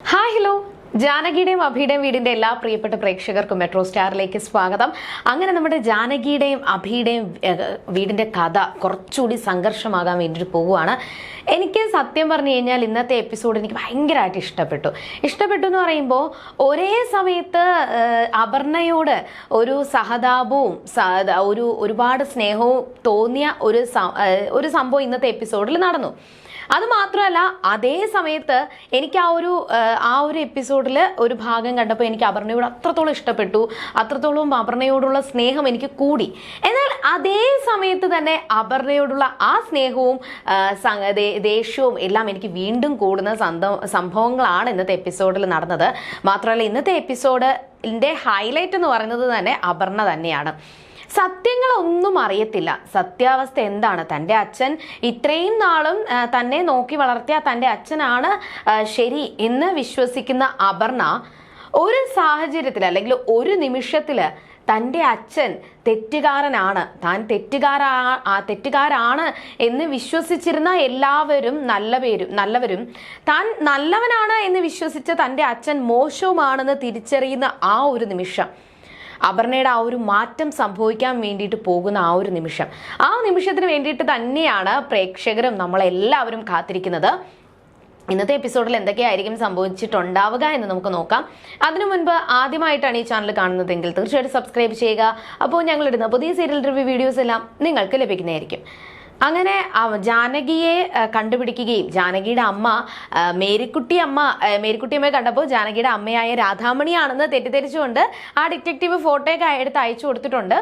Hi hello ജാനകിയുടെയും അഭിയുടെയും വീടിന്റെ എല്ലാ പ്രിയപ്പെട്ട പ്രേക്ഷകർക്കും മെട്രോ സ്റ്റാറിലേക്ക് സ്വാഗതം. അങ്ങനെ നമ്മുടെ ജാനകിയുടെയും അഭിയുടെയും വീടിന്റെ കഥ കുറച്ചുകൂടി സംഘർഷമാകാൻ വേണ്ടിയിട്ട് പോവുകയാണ്. എനിക്ക് സത്യം പറഞ്ഞു കഴിഞ്ഞാൽ ഇന്നത്തെ എപ്പിസോഡ് എനിക്ക് ഭയങ്കരമായിട്ട് ഇഷ്ടപ്പെട്ടു. ഇഷ്ടപ്പെട്ടു എന്ന് പറയുമ്പോൾ ഒരേ സമയത്ത് അപർണയോട് ഒരു സഹതാപവും ഒരു ഒരുപാട് സ്നേഹവും തോന്നിയ ഒരു ഒരു സംഭവം ഇന്നത്തെ എപ്പിസോഡിൽ നടന്നു. അത് മാത്രമല്ല അതേ സമയത്ത് എനിക്ക് ആ ഒരു ആ, ഒരു എപ്പിസോഡിൽ ഒരു ഭാഗം കണ്ടപ്പോൾ എനിക്ക് അപർണയോട് അത്രത്തോളം ഇഷ്ടപ്പെട്ടു. അത്രത്തോളം അപർണയോടുള്ള സ്നേഹം എനിക്ക് കൂടി. എന്നാൽ അതേ സമയത്ത് തന്നെ അപർണയോടുള്ള ആ സ്നേഹവും ദേഷ്യവും എല്ലാം എനിക്ക് വീണ്ടും കൂടുന്ന സംഭവങ്ങളാണ് ഇന്നത്തെ എപ്പിസോഡിൽ നടന്നത്. മാത്രമല്ല ഇന്നത്തെ എപ്പിസോഡിന്റെ ഹൈലൈറ്റ് എന്ന് പറയുന്നത് തന്നെ അപർണ തന്നെയാണ്. സത്യങ്ങളൊന്നും അറിയത്തില്ല. സത്യാവസ്ഥ എന്താണ്? തന്റെ അച്ഛൻ ഇത്രയും നാളും തന്നെ നോക്കി വളർത്തിയ തന്റെ അച്ഛനാണ് ശരി എന്ന് വിശ്വസിക്കുന്ന അപർണ ഒരു സാഹചര്യത്തിൽ അല്ലെങ്കിൽ ഒരു നിമിഷത്തിൽ തന്റെ അച്ഛൻ തെറ്റുകാരനാണ്. താൻ തെറ്റുകാരാ തെറ്റുകാരാണ് എന്ന് വിശ്വസിച്ചിരുന്ന എല്ലാവരും നല്ല പേരും നല്ലവരും താൻ നല്ലവനാണ് എന്ന് വിശ്വസിച്ച തന്റെ അച്ഛൻ മോശവുമാണെന്ന് തിരിച്ചറിയുന്ന ആ ഒരു നിമിഷം. അപർണയുടെ ആ ഒരു മാറ്റം സംഭവിക്കാൻ വേണ്ടിയിട്ട് പോകുന്ന ആ ഒരു നിമിഷം. ആ നിമിഷത്തിന് വേണ്ടിയിട്ട് തന്നെയാണ് പ്രേക്ഷകരും നമ്മളെല്ലാവരും കാത്തിരിക്കുന്നത്. ഇന്നത്തെ എപ്പിസോഡിൽ എന്തൊക്കെയായിരിക്കും സംഭവിച്ചിട്ടുണ്ടാവുക എന്ന് നമുക്ക് നോക്കാം. അതിനു മുൻപ് ആദ്യമായിട്ടാണ് ഈ ചാനൽ കാണുന്നതെങ്കിൽ തീർച്ചയായിട്ടും സബ്സ്ക്രൈബ് ചെയ്യുക. അപ്പോൾ ഞങ്ങളിടുന്ന പുതിയ സീരിയൽ റിവ്യൂ വീഡിയോസ് എല്ലാം നിങ്ങൾക്ക് ലഭിക്കുന്നതായിരിക്കും. അങ്ങനെ ജാനകിയെ കണ്ടുപിടിക്കുകയും ജാനകിയുടെ അമ്മ മേരിക്കുട്ടി അമ്മ മേരിക്കുട്ടി അമ്മയെ കണ്ടപ്പോൾ ജാനകിയുടെ അമ്മയായ രാധാമണിയാണെന്ന് തെറ്റിദ്ധരിച്ചുകൊണ്ട് ആ ഡിറ്റക്റ്റീവ് ഫോട്ടോയൊക്കെ എടുത്ത് അയച്ചു കൊടുത്തിട്ടുണ്ട്.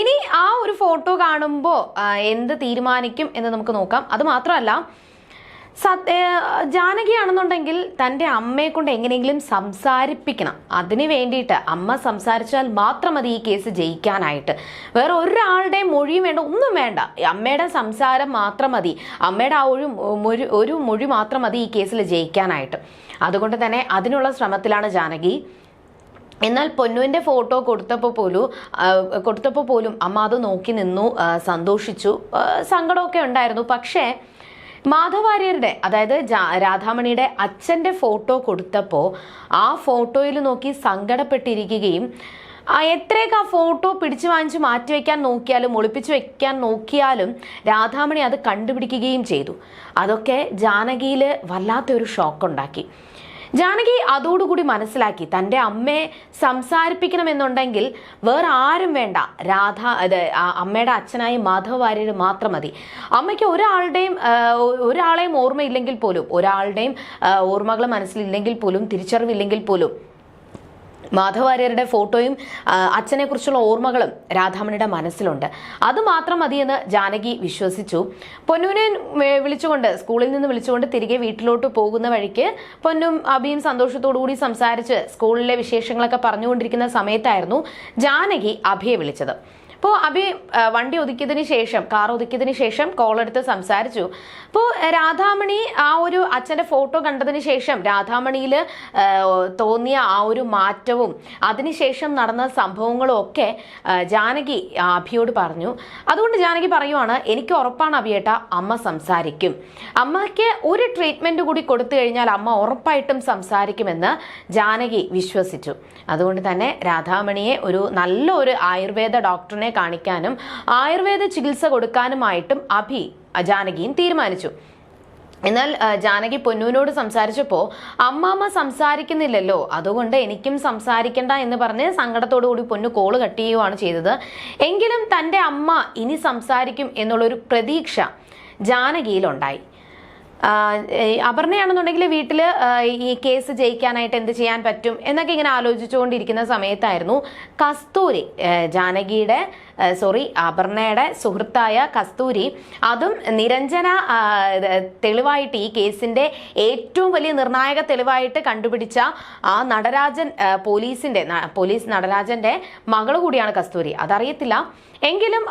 ഇനി ആ ഒരു ഫോട്ടോ കാണുമ്പോൾ എന്ത് തീരുമാനിക്കും എന്ന് നമുക്ക് നോക്കാം. അത് മാത്രമല്ല ജാനകിയാണെന്നുണ്ടെങ്കിൽ തന്റെ അമ്മയെ കൊണ്ട് എങ്ങനെയെങ്കിലും സംസാരിപ്പിക്കണം. അതിന് വേണ്ടിയിട്ട് അമ്മ സംസാരിച്ചാൽ മാത്രം മതി ഈ കേസ് ജയിക്കാനായിട്ട്. വേറെ ഒരാളുടെയും മൊഴിയും വേണ്ട ഒന്നും വേണ്ട. അമ്മയുടെ സംസാരം മാത്രം മതി. അമ്മയുടെ ആ ഒരു മൊഴി ഒരു മൊഴി മാത്രം മതി ഈ കേസിൽ ജയിക്കാനായിട്ട്. അതുകൊണ്ട് തന്നെ അതിനുള്ള ശ്രമത്തിലാണ് ജാനകി. എന്നാൽ പൊന്നുവിന്റെ ഫോട്ടോ കൊടുത്തപ്പോൾ പോലും കൊടുത്തപ്പോൾ പോലും അമ്മ അത് നോക്കി നിന്നു സന്തോഷിച്ചു. സങ്കടമൊക്കെ ഉണ്ടായിരുന്നു. പക്ഷേ മാധവാര്യരുടെ അതായത് രാധാമണിയുടെ അച്ഛന്റെ ഫോട്ടോ കൊടുത്തപ്പോൾ ആ ഫോട്ടോയിൽ നോക്കി സങ്കടപ്പെട്ടിരിക്കുകയും എത്രയൊക്കെ ആ ഫോട്ടോ പിടിച്ചു വാങ്ങിച്ച് മാറ്റി വയ്ക്കാൻ നോക്കിയാലും ഒളിപ്പിച്ചു വെക്കാൻ നോക്കിയാലും രാധാമണി അത് കണ്ടുപിടിക്കുകയും ചെയ്തു. അതൊക്കെ ജാനകിയിൽ വല്ലാത്തൊരു ഷോക്കുണ്ടാക്കി ജാനകി അതോടുകൂടി മനസ്സിലാക്കി തന്റെ അമ്മയെ സംസാരിപ്പിക്കണമെന്നുണ്ടെങ്കിൽ വേറെ ആരും വേണ്ട. രാധ അത് അമ്മയുടെ അച്ഛനായി മാധവ വാര്യർ മാത്രം മതി. അമ്മയ്ക്ക് ഒരാളുടെയും ഒരാളെയും ഓർമ്മയില്ലെങ്കിൽ പോലും ഒരാളുടെയും ഓർമ്മകൾ മനസ്സിലില്ലെങ്കിൽ പോലും തിരിച്ചറിവില്ലെങ്കിൽ പോലും മാധവാര്യരുടെ ഫോട്ടോയും അച്ഛനെ അച്ഛനെക്കുറിച്ചുള്ള ഓർമ്മകളും രാധാമണിയുടെ മനസ്സിലുണ്ട്. അത് മാത്രം മതിയെന്ന് ജാനകി വിശ്വസിച്ചു. പൊന്നുവിനെ വിളിച്ചുകൊണ്ട് സ്കൂളിൽ നിന്ന് വിളിച്ചുകൊണ്ട് തിരികെ വീട്ടിലോട്ട് പോകുന്ന വഴിക്ക് പൊന്നും അബിയും സന്തോഷത്തോടു കൂടി സംസാരിച്ച് സ്കൂളിലെ വിശേഷങ്ങളൊക്കെ പറഞ്ഞുകൊണ്ടിരിക്കുന്ന സമയത്തായിരുന്നു ജാനകി അഭിയെ വിളിച്ചത്. അപ്പോൾ അഭി വണ്ടി ഒതുക്കിയതിന് ശേഷം കാർ ഒതുക്കിയതിന് ശേഷം കോൾ എടുത്ത് സംസാരിച്ചു അപ്പോൾ രാധാമണി ആ ഒരു അച്ഛന്റെ ഫോട്ടോ കണ്ടതിന് ശേഷം രാധാമണിയിൽ തോന്നിയ ആ ഒരു മാറ്റവും അതിനുശേഷം നടന്ന സംഭവങ്ങളും ഒക്കെ ജാനകി അഭിയോട് പറഞ്ഞു. അതുകൊണ്ട് ജാനകി പറയുവാണ് എനിക്ക് ഉറപ്പാണ് അഭിയേട്ട അമ്മ സംസാരിക്കും. അമ്മയ്ക്ക് ഒരു ട്രീറ്റ്മെന്റ് കൂടി കൊടുത്തു കഴിഞ്ഞാൽ അമ്മ ഉറപ്പായിട്ടും സംസാരിക്കുമെന്ന് ജാനകി വിശ്വസിച്ചു. അതുകൊണ്ട് തന്നെ രാധാമണിയെ ഒരു നല്ലൊരു ആയുർവേദ ഡോക്ടറിനെ കാണിക്കാനും ആയുർവേദ ചികിത്സ കൊടുക്കാനുമായിട്ടും അഭി ജാനകിയും തീരുമാനിച്ചു. എന്നാൽ ജാനകി പൊന്നുവിനോട് സംസാരിച്ചപ്പോൾ അമ്മാമ്മ സംസാരിക്കുന്നില്ലല്ലോ അതുകൊണ്ട് എനിക്കും സംസാരിക്കണ്ട എന്ന് പറഞ്ഞ് സങ്കടത്തോടു കൂടി പൊന്നു കോൾ കട്ട് ചെയ്യുകയാണ് ചെയ്തത്. എങ്കിലും തന്റെ അമ്മ ഇനി സംസാരിക്കും എന്നുള്ളൊരു പ്രതീക്ഷ ജാനകിയിലുണ്ടായി. അപർണയാണെന്നുണ്ടെങ്കിൽ വീട്ടിൽ ഈ കേസ് ജയിക്കാനായിട്ട് എന്ത് ചെയ്യാൻ പറ്റും എന്നൊക്കെ ഇങ്ങനെ ആലോചിച്ചുകൊണ്ടിരിക്കുന്ന സമയത്തായിരുന്നു കസ്തൂരി ജാനകിയുടെ സോറി അപർണയുടെ സുഹൃത്തായ കസ്തൂരി. അതും നിരഞ്ജന തെളിവായിട്ട് ഈ കേസിന്റെ ഏറ്റവും വലിയ നിർണായക തെളിവായിട്ട് കണ്ടുപിടിച്ച ആ നടരാജൻ പോലീസിന്റെ പോലീസ് നടരാജന്റെ മകൾ കൂടിയാണ് കസ്തൂരി. അതറിയത്തില്ല. എങ്കിലും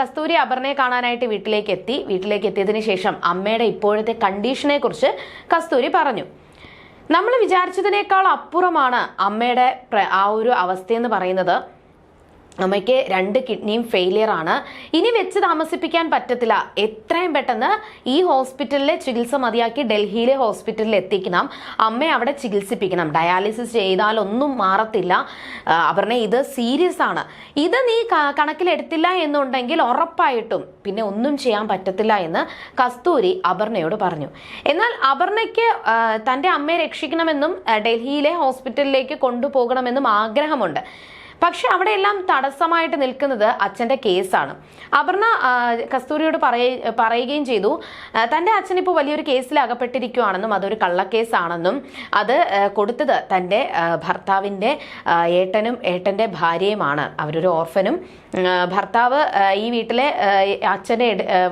കസ്തൂരി അപർണയെ കാണാനായിട്ട് വീട്ടിലേക്ക് എത്തി വീട്ടിലേക്ക് എത്തിയതിനു ശേഷം അമ്മയുടെ ഇപ്പോഴത്തെ കണ്ടീഷനെ കുറിച്ച് കസ്തൂരി പറഞ്ഞു. നമ്മൾ വിചാരിച്ചതിനേക്കാൾ അപ്പുറമാണ് അമ്മയുടെ ആ ഒരു അവസ്ഥയെന്ന് പറയുന്നത്. അമ്മയ്ക്ക് രണ്ട് കിഡ്നിയും ഫെയിലിയർ ആണ്. ഇനി വെച്ച് താമസിപ്പിക്കാൻ പറ്റത്തില്ല. എത്രയും പെട്ടെന്ന് ഈ ഹോസ്പിറ്റലിലെ ചികിത്സ മതിയാക്കി ഡൽഹിയിലെ ഹോസ്പിറ്റലിൽ എത്തിക്കണം. അമ്മയെ അവിടെ ചികിത്സിപ്പിക്കണം. ഡയാലിസിസ് ചെയ്താലൊന്നും മാറത്തില്ല. അവരുടെ ഇത് സീരിയസ് ആണ്. ഇത് നീ കണക്കിലെടുത്തില്ല എന്നുണ്ടെങ്കിൽ ഉറപ്പായിട്ടും പിന്നെ ഒന്നും ചെയ്യാൻ പറ്റത്തില്ല എന്ന് കസ്തൂരി അപർണയോട് പറഞ്ഞു. എന്നാൽ അപർണയ്ക്ക് തന്റെ അമ്മയെ രക്ഷിക്കണമെന്നും ഡൽഹിയിലെ ഹോസ്പിറ്റലിലേക്ക് കൊണ്ടുപോകണമെന്നും ആഗ്രഹമുണ്ട്. പക്ഷെ അവിടെയെല്ലാം തടസ്സമായിട്ട് നിൽക്കുന്നത് അച്ഛന്റെ കേസാണ്. അപർണ കസ്തൂരിയോട് പറയ പറയുകയും ചെയ്തു. തന്റെ അച്ഛൻ ഇപ്പോൾ വലിയൊരു കേസിൽ അകപ്പെട്ടിരിക്കുകയാണെന്നും അതൊരു കള്ളക്കേസാണെന്നും അത് കൊടുത്തത് തന്റെ ഭർത്താവിന്റെ ഏട്ടനും ഏട്ടന്റെ ഭാര്യയുമാണ്. അവരൊരു ഓർഫനും. ഭർത്താവ് ഈ വീട്ടിലെ ആ,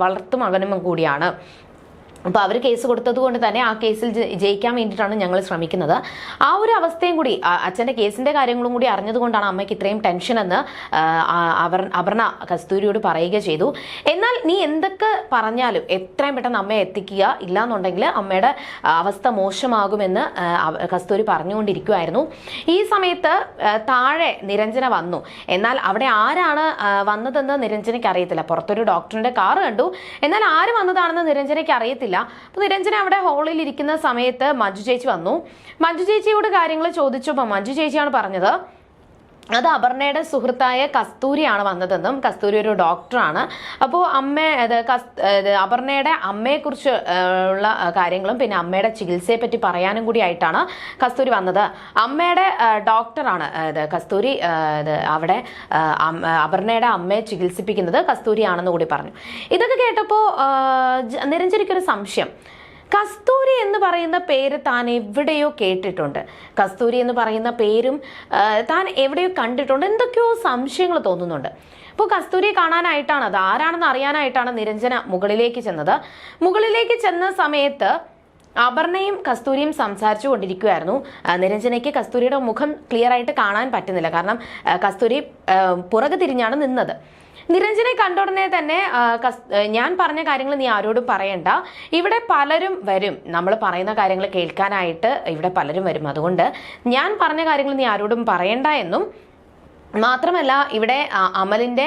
വളർത്തു മകനും കൂടിയാണ്. അപ്പോൾ അവർ കേസ് കൊടുത്തത് കൊണ്ട് തന്നെ ആ കേസിൽ ജയിക്കാൻ വേണ്ടിയിട്ടാണ് ഞങ്ങൾ ശ്രമിക്കുന്നത്. ആ ഒരു അവസ്ഥയും കൂടി അച്ഛന്റെ കേസിന്റെ കാര്യങ്ങളും കൂടി അറിഞ്ഞതുകൊണ്ടാണ് അമ്മയ്ക്ക് ഇത്രയും ടെൻഷൻ എന്ന് അവർ അപർണ കസ്തൂരിയോട് പറയുക ചെയ്തു. എന്നാൽ നീ എന്തൊക്കെ പറഞ്ഞാലും എത്രയും പെട്ടെന്ന് അമ്മയെ എത്തിക്കുക ഇല്ലാന്നുണ്ടെങ്കിൽ അമ്മയുടെ അവസ്ഥ മോശമാകുമെന്ന് കസ്തൂരി പറഞ്ഞുകൊണ്ടിരിക്കുമായിരുന്നു ഈ സമയത്ത് താഴെ നിരഞ്ജന വന്നു. എന്നാൽ അവിടെ ആരാണ് വന്നതെന്ന് നിരഞ്ജനയ്ക്ക് അറിയത്തില്ല. പുറത്തൊരു ഡോക്ടറിന്റെ കാറ് കണ്ടു. എന്നാൽ ആര് വന്നതാണെന്ന് നിരഞ്ജനയ്ക്ക് അറിയത്തില്ല. അപ്പൊ നിരഞ്ജന അവിടെ ഹോളിൽ ഇരിക്കുന്ന സമയത്ത് മഞ്ജു ചേച്ചി വന്നു. മഞ്ജു ചേച്ചിയോട് കാര്യങ്ങൾ ചോദിച്ചപ്പോൾ മഞ്ജു ചേച്ചിയാണ് പറഞ്ഞത് അത് അപർണയുടെ സുഹൃത്തായ കസ്തൂരിയാണ് വന്നതെന്നും കസ്തൂരി ഒരു ഡോക്ടറാണ്. അപ്പോൾ അമ്മ അപർണയുടെ അമ്മയെക്കുറിച്ച് ഉള്ള കാര്യങ്ങളും പിന്നെ അമ്മയുടെ ചികിത്സയെ പറ്റി പറയാനും കൂടി ആയിട്ടാണ് കസ്തൂരി വന്നത്. അമ്മയുടെ ഡോക്ടറാണ് കസ്തൂരി അവിടെ അപർണയുടെ അമ്മയെ ചികിത്സിപ്പിക്കുന്നത് കസ്തൂരിയാണെന്ന് കൂടി പറഞ്ഞു. ഇതൊക്കെ കേട്ടപ്പോൾ നിരഞ്ജനിക്കൊരു സംശയം. കസ്തൂരി എന്ന് പറയുന്ന പേര് താൻ എവിടെയോ കേട്ടിട്ടുണ്ട്. കസ്തൂരി എന്ന് പറയുന്ന പേരും താൻ എവിടെയോ കണ്ടിട്ടുണ്ട്. എന്തൊക്കെയോ സംശയങ്ങൾ തോന്നുന്നുണ്ട്. അപ്പോൾ കസ്തൂരിയെ കാണാനായിട്ടാണ് അത്. ആരാണെന്ന് അറിയാനായിട്ടാണ് നിരഞ്ജന മുകളിലേക്ക് ചെന്നത്. മുകളിലേക്ക് ചെന്ന സമയത്ത് അപർണയും കസ്തൂരിയും സംസാരിച്ചു കൊണ്ടിരിക്കുമായിരുന്നു നിരഞ്ജനയ്ക്ക് കസ്തൂരിയുടെ മുഖം ക്ലിയർ ആയിട്ട് കാണാൻ പറ്റുന്നില്ല. കാരണം കസ്തൂരി പുറകു തിരിഞ്ഞാണ് നിന്നത്. നിരഞ്ജനെ കണ്ടുടനെ തന്നെ ഞാൻ പറഞ്ഞ കാര്യങ്ങൾ നീ ആരോടും പറയണ്ട. ഇവിടെ പലരും വരും. നമ്മൾ പറയുന്ന കാര്യങ്ങൾ കേൾക്കാനായിട്ട് ഇവിടെ പലരും വരും. അതുകൊണ്ട് ഞാൻ പറഞ്ഞ കാര്യങ്ങൾ നീ ആരോടും പറയണ്ട എന്നും മാത്രമല്ല ഇവിടെ അമലിന്റെ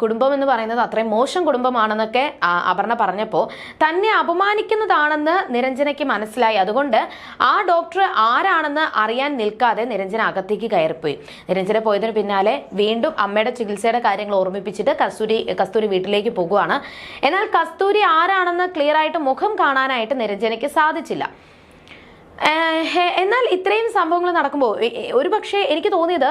കുടുംബം എന്ന് പറയുന്നത് അത്രയും മോശം കുടുംബമാണെന്നൊക്കെ അപർണ പറഞ്ഞപ്പോൾ തന്നെ അപമാനിക്കുന്നതാണെന്ന് നിരഞ്ജനയ്ക്ക് മനസ്സിലായി. അതുകൊണ്ട് ആ ഡോക്ടർ ആരാണെന്ന് അറിയാൻ നിൽക്കാതെ നിരഞ്ജന അകത്തേക്ക് കയറിപ്പോയി. നിരഞ്ജന പോയതിന് പിന്നാലെ വീണ്ടും അമ്മയുടെ ചികിത്സയുടെ കാര്യങ്ങൾ ഓർമ്മിപ്പിച്ചിട്ട് കസ്തൂരി കസ്തൂരി വീട്ടിലേക്ക് പോകുവാണ്. എന്നാൽ കസ്തൂരി ആരാണെന്ന് ക്ലിയർ ആയിട്ട് മുഖം കാണാനായിട്ട് നിരഞ്ജനയ്ക്ക് സാധിച്ചില്ല. എന്നാൽ ഇത്രയും സംഭവങ്ങൾ നടക്കുമ്പോൾ ഒരു പക്ഷേ എനിക്ക് തോന്നിയത്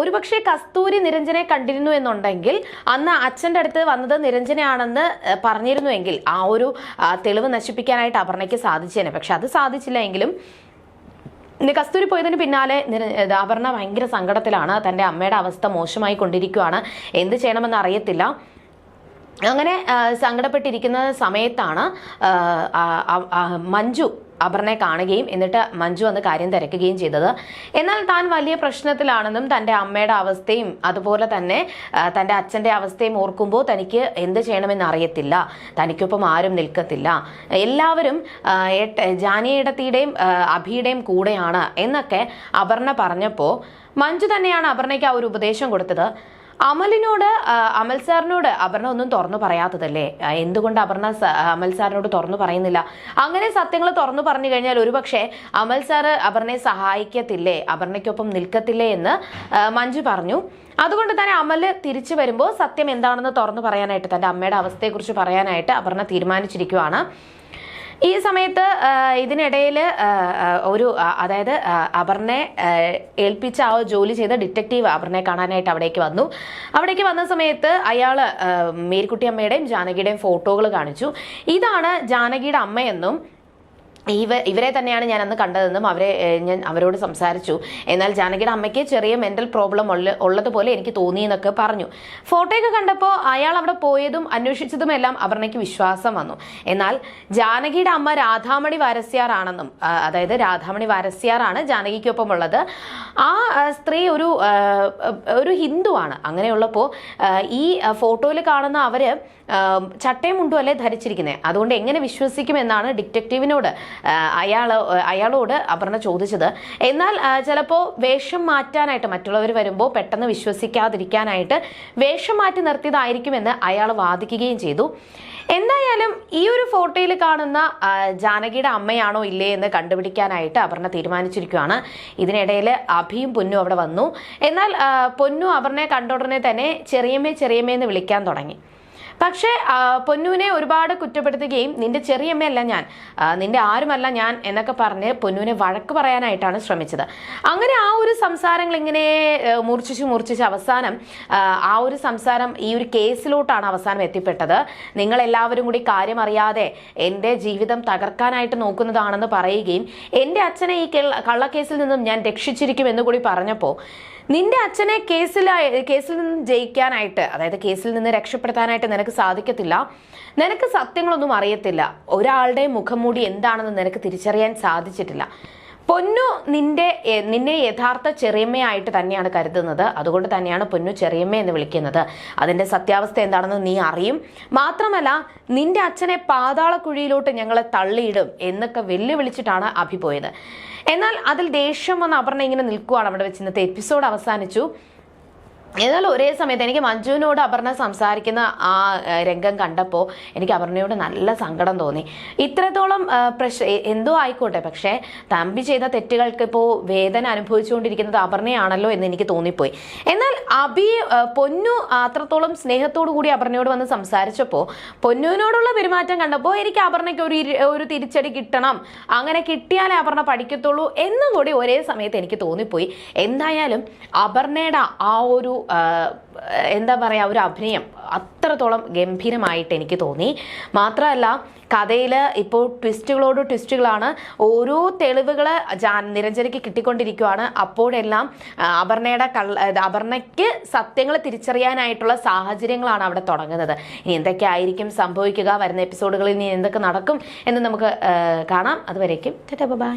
ഒരു പക്ഷേ കസ്തൂരി നിരഞ്ജനെ കണ്ടിരുന്നു എന്നുണ്ടെങ്കിൽ അന്ന് അച്ഛന്റെ അടുത്ത് വന്നത് നിരഞ്ജനയാണെന്ന് പറഞ്ഞിരുന്നുവെങ്കിൽ ആ ഒരു തെളിവ് നശിപ്പിക്കാനായിട്ട് അപർണയ്ക്ക് സാധിച്ചേനെ. പക്ഷെ അത് സാധിച്ചില്ല എങ്കിലും കസ്തൂരി പോയതിന് പിന്നാലെ അപർണ ഭയങ്കര സങ്കടത്തിലാണ്. തന്റെ അമ്മയുടെ അവസ്ഥ മോശമായി കൊണ്ടിരിക്കുകയാണ് എന്ത് ചെയ്യണമെന്ന് അറിയത്തില്ല. അങ്ങനെ സങ്കടപ്പെട്ടിരിക്കുന്ന സമയത്താണ് മഞ്ജു അപർണയെ കാണുകയും എന്നിട്ട് മഞ്ജു വന്ന് കാര്യം തിരക്കുകയും ചെയ്തത്. എന്നാൽ താൻ വലിയ പ്രശ്നത്തിലാണെന്നും തന്റെ അമ്മയുടെ അവസ്ഥയും അതുപോലെ തന്നെ തന്റെ അച്ഛന്റെ അവസ്ഥയും ഓർക്കുമ്പോൾ തനിക്ക് എന്ത് ചെയ്യണമെന്ന് അറിയത്തില്ല. തനിക്കൊപ്പം ആരും നിൽക്കത്തില്ല. എല്ലാവരും ജാനിയേടത്തിയുടെയും അഭിയുടെയും കൂടെയാണ് എന്നൊക്കെ അപർണ പറഞ്ഞപ്പോൾ മഞ്ജു തന്നെയാണ് അപർണയ്ക്ക് ആ ഒരു ഉപദേശം കൊടുത്തത്. അമലിനോട് അമൽ സാറിനോട് അപർണ ഒന്നും തുറന്നു പറയാത്തതല്ലേ? എന്തുകൊണ്ട് അപർണ അമൽ സാറിനോട് തുറന്നു പറയുന്നില്ല? അങ്ങനെ സത്യങ്ങൾ തുറന്നു പറഞ്ഞു കഴിഞ്ഞാൽ ഒരുപക്ഷെ അമൽ സാറ് അപർണയെ സഹായിക്കത്തില്ലേ? അപർണയ്ക്കൊപ്പം നിൽക്കത്തില്ലേ എന്ന് മഞ്ജു പറഞ്ഞു. അതുകൊണ്ട് തന്നെ അമൽ തിരിച്ചു വരുമ്പോൾ സത്യം എന്താണെന്ന് തുറന്നു പറയാനായിട്ട് തന്റെ അമ്മയുടെ അവസ്ഥയെക്കുറിച്ച് പറയാനായിട്ട് അപർണ തീരുമാനിച്ചിരിക്കുവാണ്. ഈ സമയത്ത് ഇതിനിടയിൽ ഒരു അതായത് ആ, ഏൽപ്പിച്ച ആ ജോലി ചെയ്ത ഡിറ്റക്റ്റീവ് അപർണയെ കാണാനായിട്ട് അവിടേക്ക് വന്നു. അവിടേക്ക് വന്ന സമയത്ത് അയാൾ മേരിക്കുട്ടി അമ്മയുടെയും ജാനകിയുടെയും ഫോട്ടോകൾ കാണിച്ചു. ഇതാണ് ജാനകിയുടെ അമ്മയെന്നും ഇവ ഇവരെ തന്നെയാണ് ഞാൻ അന്ന് കണ്ടതെന്നും അവരെ ഞാൻ അവരോട് സംസാരിച്ചു. എന്നാൽ ജാനകിയുടെ അമ്മയ്ക്ക് ചെറിയ മെന്റൽ പ്രോബ്ലം ഉള്ള ഉള്ളതുപോലെ എനിക്ക് തോന്നി എന്നൊക്കെ പറഞ്ഞു. ഫോട്ടോയൊക്കെ കണ്ടപ്പോൾ അയാൾ അവിടെ പോയതും അന്വേഷിച്ചതും എല്ലാം അപർണയ്ക്ക് വിശ്വാസം വന്നു. എന്നാൽ ജാനകിയുടെ അമ്മ രാധാമണി വാരസ്യാറാണെന്നും അതായത് രാധാമണി വാരസ്യാറാണ് ജാനകിക്കൊപ്പം ഉള്ളത് ആ സ്ത്രീ ഒരു ഒരു ഹിന്ദുവാണ്. അങ്ങനെയുള്ളപ്പോൾ ഈ ഫോട്ടോയിൽ കാണുന്ന അവർ ആ, ചട്ടയും മുണ്ടും അല്ലേ ധരിച്ചിരിക്കുന്നത് അതുകൊണ്ട് എങ്ങനെ വിശ്വസിക്കുമെന്നാണ് ഡിറ്റക്റ്റീവിനോട് അയാൾ അയാളോട് അപർണ ചോദിച്ചത്. എന്നാൽ ചിലപ്പോൾ വേഷം മാറ്റാനായിട്ട് മറ്റുള്ളവർ വരുമ്പോൾ പെട്ടെന്ന് വിശ്വസിക്കാതിരിക്കാനായിട്ട് വേഷം മാറ്റി നിർത്തിയതായിരിക്കുമെന്ന് അയാൾ വാദിക്കുകയും ചെയ്തു. എന്തായാലും ഈ ഒരു ഫോട്ടോയിൽ കാണുന്ന ജാനകിയുടെ അമ്മയാണോ ഇല്ലേ എന്ന് കണ്ടുപിടിക്കാനായിട്ട് അപർണ തീരുമാനിച്ചിരിക്കുകയാണ്. ഇതിനിടയിൽ അഭിയും പൊന്നും അവിടെ വന്നു. എന്നാൽ പൊന്നു അപർണയെ കണ്ട ഉടനെ തന്നെ ചെറിയമ്മേ ചെറിയമ്മേ എന്ന് വിളിക്കാൻ തുടങ്ങി. പക്ഷേ പൊന്നുവിനെ ഒരുപാട് കുറ്റപ്പെടുത്തുകയും നിന്റെ ചെറിയമ്മയല്ല ഞാൻ നിന്റെ ആരുമല്ല ഞാൻ എന്നൊക്കെ പറഞ്ഞ് പൊന്നുവിനെ വഴക്ക് പറയാനായിട്ടാണ് ശ്രമിച്ചത്. അങ്ങനെ ആ ഒരു സംസാരങ്ങൾ ഇങ്ങനെ മൂർച്ഛിച്ച് മൂർച്ഛിച്ച് അവസാനം ആ, ഒരു സംസാരം ഈ ഒരു കേസിലോട്ടാണ് അവസാനം എത്തിപ്പെട്ടത്. നിങ്ങൾ എല്ലാവരും കൂടി കാര്യം അറിയാതെ എന്റെ ജീവിതം തകർക്കാനായിട്ട് നോക്കുന്നതാണെന്ന് പറയുകയും എന്റെ അച്ഛനെ ഈ കെള്ള- കള്ളക്കേസിൽ നിന്നും ഞാൻ രക്ഷിച്ചിരിക്കും എന്ന് കൂടി പറഞ്ഞപ്പോൾ നിന്റെ അച്ഛനെ കേസിൽ കേസിൽ നിന്ന് ജയിക്കാനായിട്ട് അതായത് കേസിൽ നിന്ന് രക്ഷപ്പെടുത്താനായിട്ട് നിനക്ക് സാധിക്കത്തില്ല. നിനക്ക് സത്യങ്ങളൊന്നും അറിയത്തില്ല. ഒരാളുടെ മുഖംമൂടി എന്താണെന്ന് നിനക്ക് തിരിച്ചറിയാൻ സാധിച്ചിട്ടില്ല. പൊന്നു നിന്റെ നിന്നെ യഥാർത്ഥ ചെറിയമ്മയായിട്ട് തന്നെയാണ് കരുതുന്നത്. അതുകൊണ്ട് തന്നെയാണ് പൊന്നു ചെറിയമ്മ എന്ന് വിളിക്കുന്നത്. അതിന്റെ സത്യാവസ്ഥ എന്താണെന്ന് നീ അറിയും. മാത്രമല്ല നിന്റെ അച്ഛനെ പാതാളക്കുഴിയിലോട്ട് ഞങ്ങളെ തള്ളിയിടും എന്നൊക്കെ വെല്ലുവിളിച്ചിട്ടാണ് അഭിപോയത് എന്നാൽ അതിൽ ദേഷ്യം വന്ന് അപർണ ഇങ്ങനെ നിൽക്കുവാണ് അവിടെ വെച്ച് ഇന്നത്തെ എപ്പിസോഡ് അവസാനിച്ചു. എന്നാൽ ഒരേ സമയത്ത് എനിക്ക് മഞ്ജുവിനോട് അപർണ സംസാരിക്കുന്ന ആ രംഗം കണ്ടപ്പോൾ എനിക്ക് അപർണയോട് നല്ല സങ്കടം തോന്നി. ഇത്രത്തോളം പ്രശ് എന്തോ ആയിക്കോട്ടെ പക്ഷേ തമ്പി ചെയ്ത തെറ്റുകൾക്ക് ഇപ്പോൾ വേദന അനുഭവിച്ചുകൊണ്ടിരിക്കുന്നത് അപർണയാണല്ലോ എന്ന് എനിക്ക് തോന്നിപ്പോയി. എന്നാൽ അബി പൊന്നു അത്രത്തോളം സ്നേഹത്തോടു കൂടി അപർണയോട് വന്ന് സംസാരിച്ചപ്പോൾ പൊന്നുവിനോടുള്ള പെരുമാറ്റം കണ്ടപ്പോൾ എനിക്ക് അപർണയ്ക്ക് ഒരു ഒരു തിരിച്ചടി കിട്ടണം അങ്ങനെ കിട്ടിയാലേ അപർണ പഠിക്കത്തുള്ളൂ എന്നും കൂടി ഒരേ സമയത്ത് എനിക്ക് തോന്നിപ്പോയി. എന്തായാലും അപർണയുടെ ആ ഒരു എന്താ പറയുക ഒരു അഭിനയം അത്രത്തോളം ഗംഭീരമായിട്ട് എനിക്ക് തോന്നി. മാത്രമല്ല കഥയിൽ ഇപ്പോൾ ട്വിസ്റ്റുകളോട് ട്വിസ്റ്റുകളാണ് ഓരോ തെളിവുകൾ നിരഞ്ജനയ്ക്ക് കിട്ടിക്കൊണ്ടിരിക്കുകയാണ് അപ്പോഴെല്ലാം അപർണയുടെ കള്ള അപർണയ്ക്ക് സത്യങ്ങൾ തിരിച്ചറിയാനായിട്ടുള്ള സാഹചര്യങ്ങളാണ് അവിടെ തുടങ്ങുന്നത്. ഇനി എന്തൊക്കെ ആയിരിക്കും സംഭവിക്കുക വരുന്ന എപ്പിസോഡുകളിൽ ഇനി എന്തൊക്കെ നടക്കും എന്ന് നമുക്ക് കാണാം. അതുവരേക്കും ബൈ.